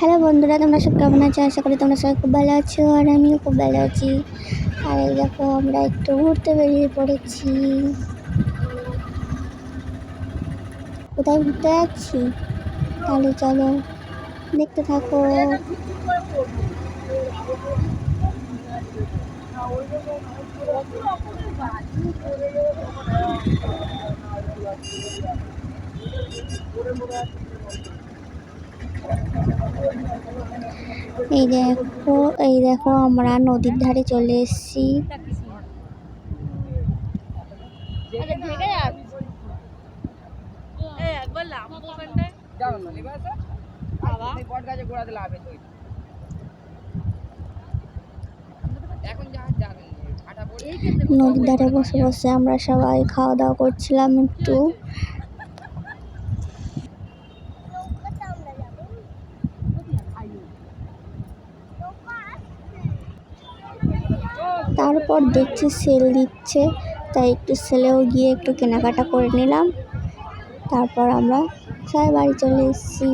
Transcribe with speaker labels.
Speaker 1: Hello বন্ধুরা, তোমরা সব কেমন আছো? আশা করি তোমরা সবাই খুব ভালো আছো আর আমিও খুব ভালো আছি। আর এই দেখো, আমরা একটু ঘুরতে বেরিয়ে পড়েছি। কোথায় ঘুরতে যাচ্ছি? তাহলে চলো, দেখতে থাকো। এই দেখো এই দেখো, আমরা নদীর ধারে চলে এসেছি। নদীর ধারে বসে বসে আমরা সবাই খাওয়া দাওয়া করছিলাম একটু। তারপর দেখছি সেল দিচ্ছে, তাই একটু সেলেও গিয়ে একটু কেনাকাটা করে নিলাম। তারপর আমরা সবাই বাড়ি চলে এসেছি।